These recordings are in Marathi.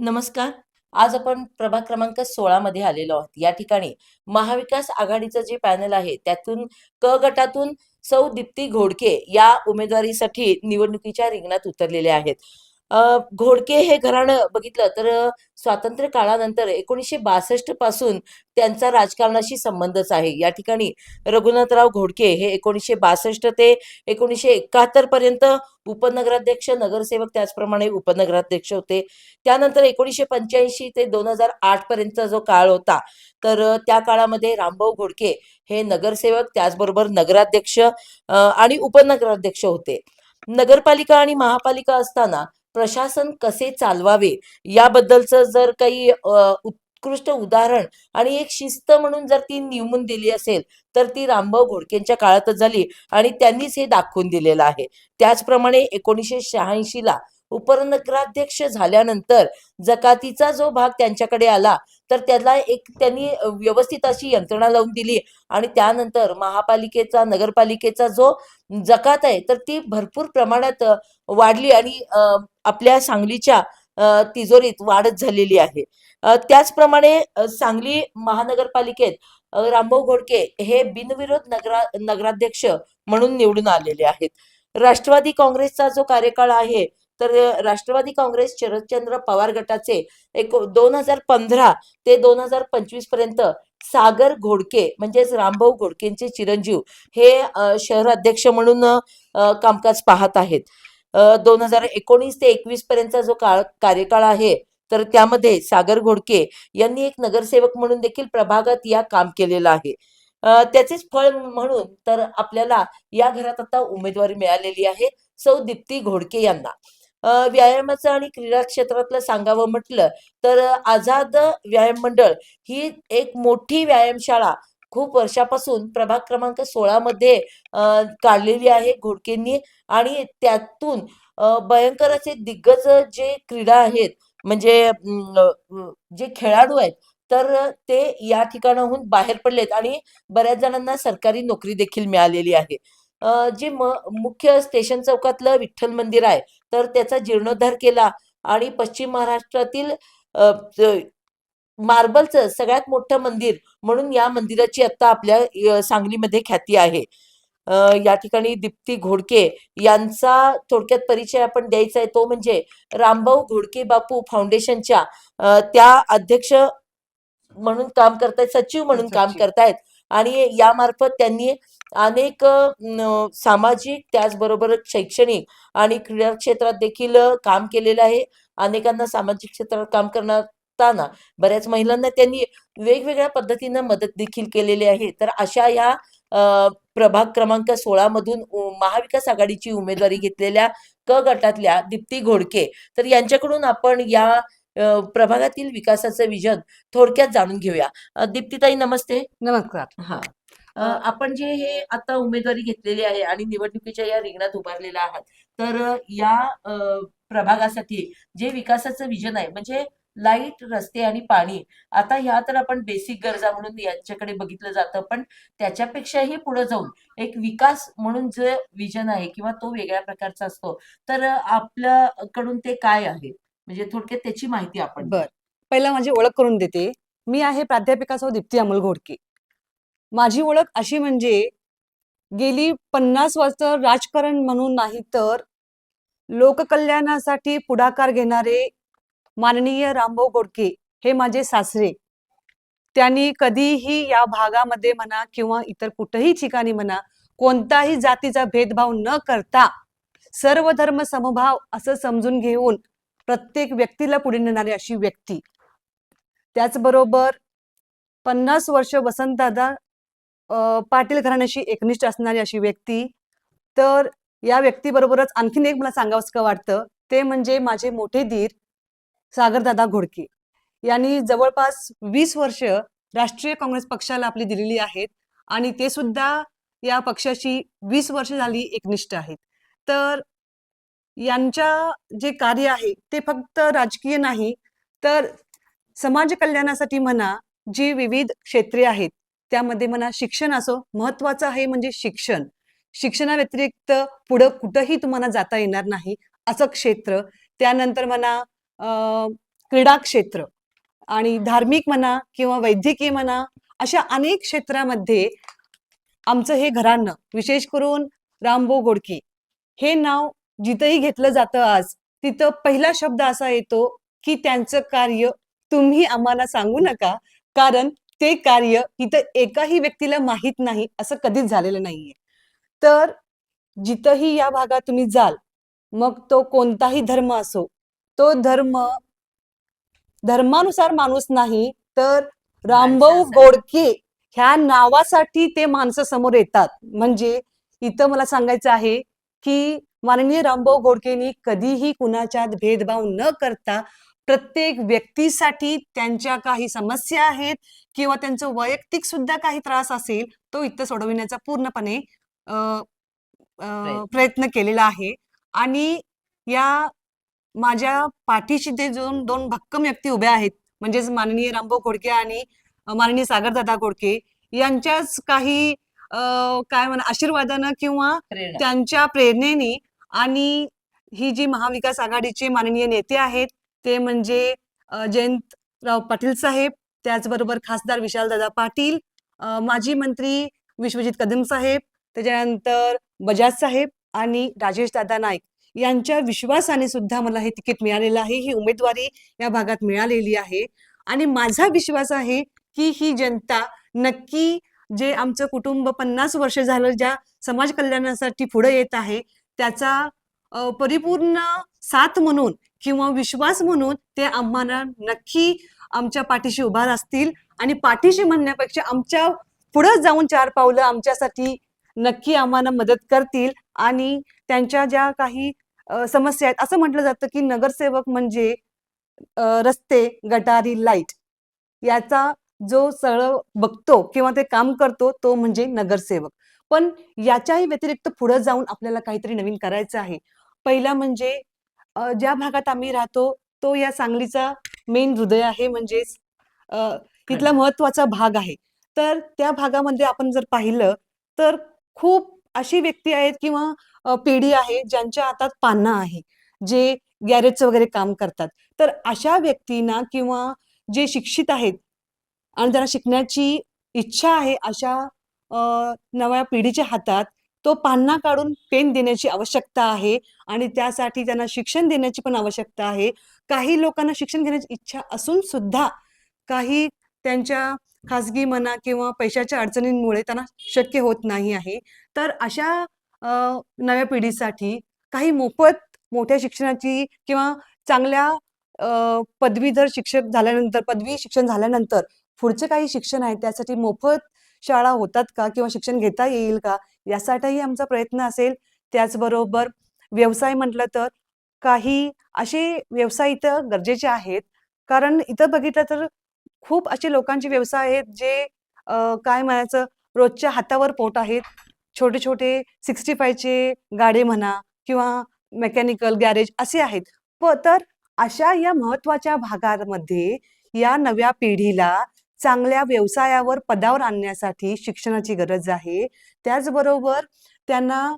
नमस्कार. आज आपण प्रभाग क्रमांक सोळा मध्ये आलेलो आहोत. या ठिकाणी महाविकास आघाडीचं जे पॅनल आहे त्यातून क गटातून सौ दीप्ती घोडके या उमेदवारीसाठी निवडणुकीच्या रिंगणात उतरलेले आहेत. घोडके हे घराणं बघितलं तर स्वातंत्र्य काळानंतर एकोणीसशे बासष्टपासून त्यांचा राजकारणाशी संबंधच आहे. या ठिकाणी रघुनाथराव घोडके हे एकोणीसशे बासष्ट ते एकोणीसशे एकाहत्तर पर्यंत उपनगराध्यक्ष नगरसेवक त्याचप्रमाणे उपनगराध्यक्ष होते. त्यानंतर एकोणीसशे पंच्याऐंशी ते दोन हजार आठ पर्यंतचा जो काळ होता तर त्या काळामध्ये रामभाऊ घोडके हे नगरसेवक त्याचबरोबर नगराध्यक्ष आणि उपनगराध्यक्ष होते. नगरपालिका आणि महापालिका असताना प्रशासन कसे चालवावे? याबद्दलचं जर काही उत्कृष्ट उदाहरण आणि एक शिस्त म्हणून जर ती नेमून दिली असेल तर ती रामभाऊ घोडकेंच्या काळातच झाली आणि त्यांनीच हे दाखवून दिलेलं आहे. त्याचप्रमाणे एकोणीसशे शहाऐंशीला उपनगराध्यक्ष झाल्यानंतर जकातीचा जो भाग त्यांच्याकडे आला तर त्याला एक त्यांनी व्यवस्थित अशी यंत्रणा लावून दिली आणि त्यानंतर महापालिकेचा नगरपालिकेचा जो जकात आहे तर ती भरपूर प्रमाणात वाढली आणि आपल्या सांगलीच्या तिजोरीत वाढच झालेली आहे. त्याचप्रमाणे सांगली महानगरपालिकेत रामभाऊ घोडके हे बिनविरोध नगरा नगराध्यक्ष म्हणून निवडून आलेले आहेत. राष्ट्रवादी काँग्रेसचा जो कार्यकाळ आहे तर राष्ट्रवादी काँग्रेस शरदचंद्र पवार गटाचे एक दोन हजार पंधरा ते दोन हजार पंचवीसपर्यंत सागर घोडके म्हणजेच रामभाऊ घोडकेंचे चिरंजीव हे शहर अध्यक्ष म्हणून कामकाज पाहत आहेत. दोन हजार एकोणीस ते एकवीस पर्यंतचा जो काळ कार्यकाळ आहे तर त्यामध्ये सागर घोडके यांनी एक नगरसेवक म्हणून देखील प्रभागात या काम केलेलं आहे. त्याचेच फळ म्हणून तर आपल्याला या घरात आता उमेदवारी मिळालेली आहे सौ दीप्ती घोडके यांना. व्यायामाचं आणि क्रीडा क्षेत्रातलं सांगावं म्हटलं तर आझाद व्यायाम मंडळ ही एक मोठी व्यायामशाळा खूप वर्षापासून प्रभाग क्रमांक सोळा मध्ये काढलेली आहे घोडकेंनी आणि त्यातून भयंकर असे दिग्गज जे क्रीडा आहेत म्हणजे जे खेळाडू आहेत तर ते या ठिकाणाहून बाहेर पडलेत आणि बऱ्याच जणांना सरकारी नोकरी देखील मिळालेली आहे. जे म मुख्य स्टेशन चौकातलं विठ्ठल मंदिर आहे तर त्याचा जीर्णोद्धार केला. आणि पश्चिम महाराष्ट्रातील मार्बलचं सगळ्यात मोठं मंदिर म्हणून या मंदिराची आता आपल्या सांगलीमध्ये ख्याती आहे. या ठिकाणी दीप्ती घोडके यांचा थोडक्यात परिचय आपण द्यायचा आहे. तो म्हणजे रामभाऊ घोडके बापू फाउंडेशनच्या त्या अध्यक्ष म्हणून काम करतायत सचिव म्हणून काम. करतायत. आणि यामार्फत त्यांनी अनेक सामाजिक त्याचबरोबर शैक्षणिक आणि क्रीडा क्षेत्रात देखील काम केलेलं आहे. अनेकांना सामाजिक क्षेत्रात काम करताना बऱ्याच महिलांना त्यांनी वेगवेगळ्या पद्धतीनं मदत देखील केलेली आहे. तर अशा या प्रभाग क्रमांक सोळा मधून महाविकास आघाडीची उमेदवारी घेतलेल्या क गटातल्या दीप्ती घोडके. तर यांच्याकडून आपण या प्रभागातील विकासाचं विजन थोडक्यात जाणून घेऊया. दीप्तीताई नमस्ते. नमस्कार. हा. आपण जे हे आता उमेदवारी घेतलेली आहे आणि निवडणुकीच्या या रिंगणात उभारलेला आहात तर या प्रभागासाठी जे विकासाचं विजन आहे म्हणजे लाइट रस्ते आणि पाणी आता ह्या तर आपण बेसिक गरजा म्हणून यांच्याकडे बघितलं जातं पण त्याच्यापेक्षाही पुढे जाऊन एक विकास म्हणून जे विजन आहे किंवा तो वेगळ्या प्रकारचा असतो तर आपल्याकडून ते काय आहे? म्हणजे थोडक्यात त्याची माहिती आपण. बर. पहिला माझी ओळख करून देते. मी आहे प्राध्यापिका सौ दीप्ती अमोल घोडके. माझी ओळख अशी म्हणजे गेली पन्नास वर्ष राजकारण म्हणून नाही तर लोककल्याणासाठी पुढाकार घेणारे माननीय रामभाऊ गोडके हे माझे सासरे. त्यांनी कधीही या भागामध्ये म्हणा किंवा इतर कुठेही ठिकाणी म्हणा कोणताही जातीचा भेदभाव न करता सर्व धर्म समभाव असं समजून घेऊन प्रत्येक व्यक्तीला पुढे नेणारी अशी व्यक्ती. त्याचबरोबर पन्नास वर्ष वसंतदादा पाटील घराण्याशी एकनिष्ठ असणारी अशी व्यक्ती. तर या व्यक्तीबरोबरच आणखीन एक मला सांगावंसं वाटतं ते म्हणजे माझे मोठे धीर सागरदादा घोडके. यांनी जवळपास वीस वर्ष राष्ट्रीय काँग्रेस पक्षाला आपली दिलेली आहेत आणि ते सुद्धा या पक्षाशी वीस वर्ष झाली एकनिष्ठ आहेत. तर यांच्या जे कार्य आहे ते फक्त राजकीय नाही तर समाज कल्याणासाठी म्हणा जी विविध क्षेत्रे आहेत त्यामध्ये म्हणा शिक्षण असो महत्वाचं आहे म्हणजे शिक्षण. शिक्षणाव्यतिरिक्त पुढं कुठंही तुम्हाला जाता येणार नाही असं क्षेत्र. त्यानंतर म्हणा अं, क्रीडा क्षेत्र आणि धार्मिक म्हणा किंवा वैद्यकीय म्हणा अशा अनेक क्षेत्रामध्ये आमचं हे घराणं विशेष करून रामबो गोडके हे नाव जिथंही घेतलं जातं आज तिथं पहिला शब्द असा येतो की त्यांचं कार्य तुम्ही आम्हाला सांगू नका. कारण ते कार्य इथं एकाही व्यक्तीला माहीत नाही असं कधीच झालेलं नाहीये तर जिथंही या भागात तुम्ही जाल मग तो कोणताही धर्म असो तो धर्म धर्मानुसार माणूस नाही तर रामभाऊ. गोडके ह्या नावासाठी ते माणसं समोर येतात म्हणजे इथं मला सांगायचं आहे की माननीय रामभाऊ गोडकेनी कधीही कुणाच्यात भेदभाव न करता प्रत्येक व्यक्तीसाठी त्यांच्या काही समस्या आहेत किंवा त्यांचं वैयक्तिक सुद्धा काही त्रास असेल तो इथं सोडविण्याचा पूर्णपणे प्रयत्न. केलेला आहे आणि या माझ्या पाठीशी ते दोन दोन भक्कम व्यक्ती उभ्या आहेत म्हणजेच माननीय रामभाऊ गोडके आणि माननीय सागरदादा गोडके यांच्याच काही काय म्हणा आशीर्वादानं किंवा त्यांच्या प्रेरणेने आणि ही जी महाविकास आघाडीचे माननीय नेते आहेत ते म्हणजे जयंतराव पाटील साहेब त्याचबरोबर खासदार विशालदादा पाटील माजी मंत्री विश्वजित कदम साहेब त्याच्यानंतर बजाज साहेब आणि राजेश दादा नाईक. यांच्या विश्वासाने सुद्धा मला हे तिकीट मिळालेलं आहे ही उमेदवारी या भागात मिळालेली आहे. आणि माझा विश्वास आहे की ही जनता नक्की जे आमचं कुटुंब पन्नास वर्ष झालं ज्या समाज कल्याणासाठी पुढे येत आहे त्याचा परिपूर्ण साथ म्हणून किंवा विश्वास म्हणून ते आम्हाला नक्की आमच्या पाठीशी उभा असतील आणि पाठीशी म्हणण्यापेक्षा आमच्या पुढे जाऊन चार पावलं आमच्यासाठी नक्की आम्हाला मदत करतील. आणि त्यांच्या ज्या काही समस्या आहेत असं म्हटलं जातं की नगरसेवक म्हणजे रस्ते गटारी लाइट याचा जो सळ बघतो किंवा ते काम करतो तो म्हणजे नगरसेवक. पण याच्याही व्यतिरिक्त पुढे जाऊन आपल्याला काहीतरी नवीन करायचं आहे. पहिला म्हणजे ज्या भागात आम्ही राहतो तो या सांगलीचा मेन हृदय आहे म्हणजेच अ, इथला महत्त्वाचा भाग आहे. तर त्या भागामध्ये आपण जर पाहिलं तर खूप अशी व्यक्ती आहेत किंवा पिढी आहे ज्यांच्या हातात पान्हा आहे जे गॅरेजचं वगैरे काम करतात. तर अशा व्यक्तींना किंवा जे शिक्षित आहेत आणि त्यांना शिकण्याची इच्छा आहे अशा नव्या पिढीच्या हातात तो पान्ना काढून पेन देण्याची आवश्यकता आहे आणि त्यासाठी त्यांना शिक्षण देण्याची पण आवश्यकता आहे. काही लोकांना शिक्षण घेण्याची इच्छा असून सुद्धा काही त्यांच्या खाजगी म्हणा किंवा पैशाच्या अडचणींमुळे त्यांना शक्य होत नाही आहे. तर अशा नव्या पिढीसाठी काही मोफत मोठ्या शिक्षणाची किंवा चांगल्या पदवीधर शिक्षक झाल्यानंतर पदवी शिक्षण झाल्यानंतर पुढचे काही शिक्षण आहे त्यासाठी मोफत शाळा होतात का किंवा शिक्षण घेता येईल का? यासाठीही आमचा प्रयत्न असेल. त्याचबरोबर व्यवसाय म्हटलं तर काही असे व्यवसाय इथं गरजेचे आहेत. कारण इथं बघितलं तर खूप असे लोकांचे व्यवसाय आहेत जे काय म्हणायचं रोजच्या हातावर पोट आहेत. छोटे छोटे सिक्स्टी फायचे गाडे म्हणा किंवा मेकॅनिकल गॅरेज असे आहेत. प तर अशा या महत्त्वाच्या भागामध्ये या नव्या पिढीला चांगल्या व्यवसायावर पदावर आणण्यासाठी शिक्षणाची गरज आहे. त्याचबरोबर त्यांना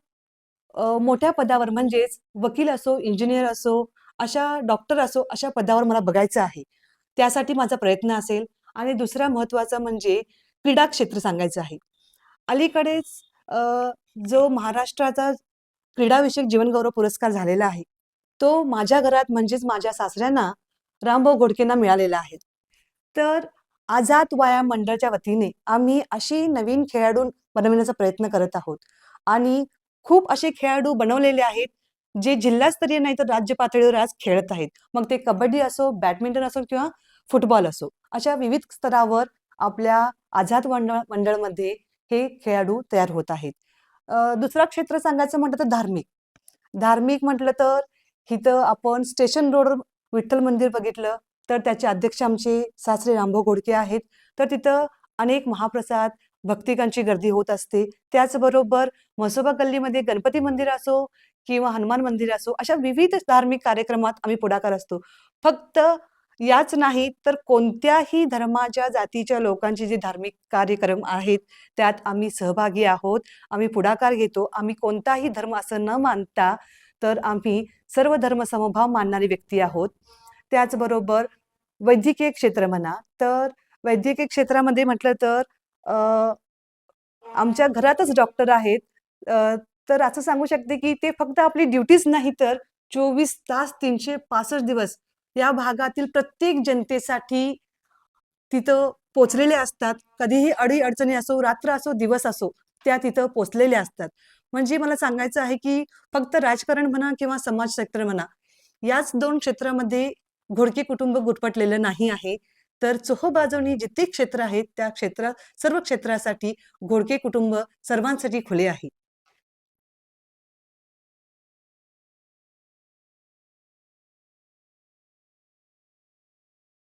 मोठ्या पदावर म्हणजेच वकील असो इंजिनियर असो अशा डॉक्टर असो अशा पदावर मला बघायचं आहे. त्यासाठी माझा प्रयत्न असेल. आणि दुसरा महत्त्वाचा म्हणजे क्रीडा क्षेत्र सांगायचं आहे. अलीकडेच जो महाराष्ट्राचा क्रीडाविषयक जीवनगौरव पुरस्कार झालेला आहे तो माझ्या घरात म्हणजेच माझ्या सासऱ्यांना रामभाऊ घोडकेंना मिळालेला आहे. तर आझाद वाया मंडळच्या वतीने आम्ही अशी नवीन खेळाडू बनवण्याचा प्रयत्न करत आहोत. आणि खूप असे खेळाडू बनवलेले आहेत जे जिल्हास्तरीय नाही तर राज्य पातळीवर आज खेळत आहेत. मग ते कबड्डी असो बॅडमिंटन असो किंवा फुटबॉल असो अशा विविध स्तरावर आपल्या आझाद मंडळ मंडळमध्ये हे खेळाडू तयार होत आहेत. दुसरा दुसरं क्षेत्र सांगायचं म्हटलं तर धार्मिक. धार्मिक म्हटलं तर इथं आपण स्टेशन रोड विठ्ठल मंदिर बघितलं तर त्याचे अध्यक्ष आमचे सासरे रामभाऊ गोडके आहेत. तर तिथं अनेक महाप्रसाद भक्तिकांची गर्दी होत असते. त्याचबरोबर म्हसोबा गल्लीमध्ये गणपती मंदिर असो किंवा हनुमान मंदिर असो अशा विविध धार्मिक कार्यक्रमात आम्ही पुढाकार असतो. फक्त याच नाही तर कोणत्याही धर्माच्या जातीच्या लोकांचे जे धार्मिक कार्यक्रम आहेत त्यात आम्ही सहभागी आहोत आम्ही पुढाकार घेतो. आम्ही कोणताही धर्म असं न मानता तर आम्ही सर्व धर्म समभाव मानणारी व्यक्ती आहोत. त्याचबरोबर वैद्यकीय क्षेत्र म्हणा तर वैद्यकीय क्षेत्रामध्ये म्हटलं तर आमच्या घरातच डॉक्टर आहेत. तर असं सांगू शकते की ते फक्त आपली ड्युटीच नाही तर चोवीस तास तीनशे पासष्ट दिवस या भागातील प्रत्येक जनतेसाठी तिथं पोचलेले असतात. कधीही अडी अडचणी असो रात्र असो दिवस असो त्या तिथं पोचलेल्या असतात. म्हणजे मला सांगायचं आहे की फक्त राजकारण म्हणा किंवा समाज क्षेत्र म्हणा याच दोन क्षेत्रामध्ये घोडके कुटुंब गुटपटलेलं नाही आहे. तर चोहबाजवणी जितके क्षेत्र आहेत त्या क्षेत्र सर्व क्षेत्रासाठी घोडके कुटुंब सर्वांसाठी खुले आहे.